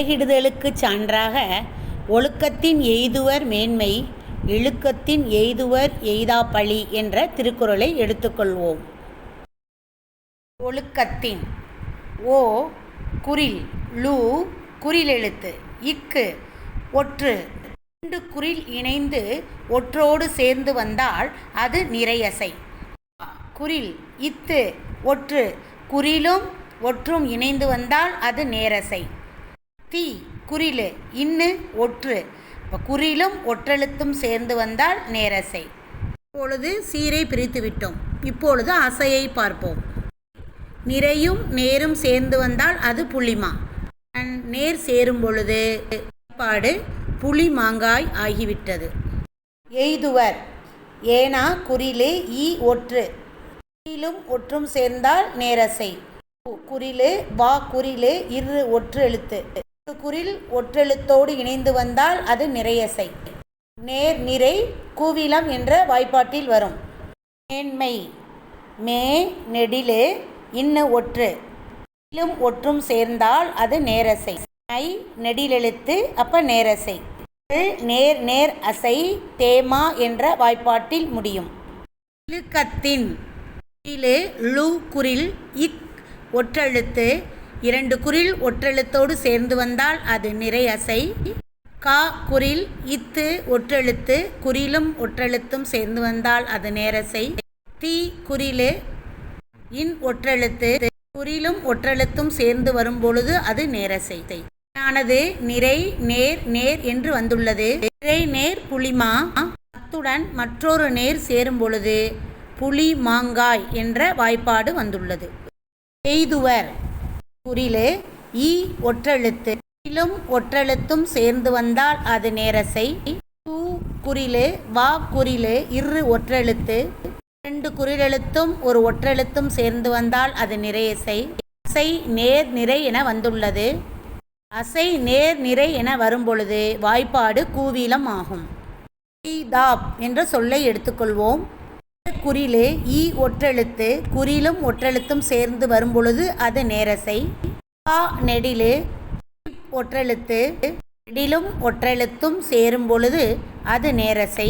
தலையிடுதலுக்குச் சான்றாக ஒழுக்கத்தின் எய்துவர் மேன்மை இழுக்கத்தின் எய்துவர் எய்தாப்பழி என்ற திருக்குறளை எடுத்துக்கொள்வோம். ஒழுக்கத்தின். ஓ குறில் லு குறிலெழுத்து இக்கு ஒற்று. இரண்டு குறில் இணைந்து ஒற்றோடு சேர்ந்து வந்தால் அது நிறையசை. குறில் இத்து ஒற்று. குறிலும் ஒற்றும் இணைந்து வந்தால் அது நேரசை. தி குறிலு இன்னு ஒற்று. இப்போ குறிலும் ஒற்றெழுத்தும் சேர்ந்து வந்தால் நேரசை. இப்பொழுது சீரை பிரித்து விட்டோம் இப்பொழுது அசையை பார்ப்போம். நிறையும் நேரும் சேர்ந்து வந்தால் அது புளிமா நேர் சேரும் பொழுது பாடு புளி மாங்காய் ஆகிவிட்டது. எய்துவர். ஏனா குறிலு ஈ ஒற்று. குறிலும் ஒற்றும் சேர்ந்தால் நேரசை. குறிலு வா குறிலு இரு ஒற்று எழுத்து. ஒரு குறில் ஒற்றெழுத்தோடு இணைந்து வந்தால் அது நிறையசை. நேர் நிறை கூவிலம் என்ற வாய்ப்பாட்டில் வரும். மேன்மை மே நெடிலு இன்ன ஒற்று. இலும் ஒற்றும் சேர்ந்தால் அது நேரசை. ஐ நெடிலெழுத்து அப்ப நேரசை. நேர் நேர் அசை தேமா என்ற வாய்ப்பாட்டில் முடியும். இழுக்கத்தின் குறில் இக் ஒற்றெழுத்து இரண்டு குறில் ஒற்றெழுத்தோடு சேர்ந்து வந்தால் அது நிறை அசை. கா குறில் இத்து ஒற்றெழுத்து குறிலும் ஒற்றெழுத்தும் சேர்ந்து வந்தால் அது நேரசை. தீ குறிலு இன் ஒற்றெழுத்து குறிலும் ஒற்றெழுத்தும் சேர்ந்து வரும் பொழுது அது நேரசை. ஆனது நிறை நேர் நேர் என்று வந்துள்ளது. நிறை நேர் புளிமா அத்துடன் மற்றொரு நேர் சேரும் பொழுது புளி மாங்காய் என்ற வாய்ப்பாடு வந்துள்ளது. எய்துவர். குறிலு ஈ ஒற்றெழுத்து. குறிலும் ஒற்றெழுத்தும் சேர்ந்து வந்தால் அது நேரசை. தூ குறிலு வா குறிலு இரு ஒற்றெழுத்து. இரண்டு குறிலெழுத்தும் ஒரு ஒற்றெழுத்தும் சேர்ந்து வந்தால் அது நிறையசை. அசை நேர் நிறை என வந்துள்ளது. அசை நேர் நிறை என வரும்பொழுது வாய்ப்பாடு கூவீலம் ஆகும். தாப் என்ற சொல்லை எடுத்துக்கொள்வோம். குறிலு ஈ ஒற்றெழுத்து குறிலும் ஒற்றெழுத்தும் சேர்ந்து வரும்பொழுது அது நேரசை. பா நெடிலு ஒற்றெழுத்து நெடிலும் ஒற்றெழுத்தும் சேரும் பொழுது அது நேரசை.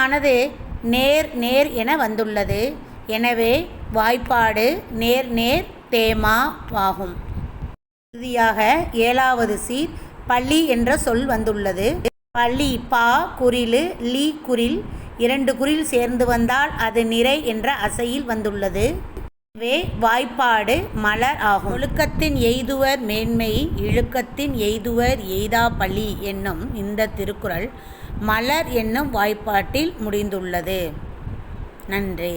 ஆனது நேர் நேர் என வந்துள்ளது. எனவே வாய்ப்பாடு நேர் நேர் தேமா ஆகும் இறுதியாக ஏழாவது சீர் பள்ளி என்ற சொல் வந்துள்ளது. பள்ளி பா குறிலு லீ குறில் இரண்டு குறில் சேர்ந்து வந்தால் அது நிறை என்ற அசையில் வந்துள்ளது. வே வாய்ப்பாடு மலர் ஆகும். ஒழுக்கத்தின் எய்துவர் மேன்மை இழுக்கத்தின் எய்துவர் எய்தா பழி என்னும் இந்த திருக்குறள் மலர் என்னும் வாய்ப்பாட்டில் முடிந்துள்ளது. நன்றி.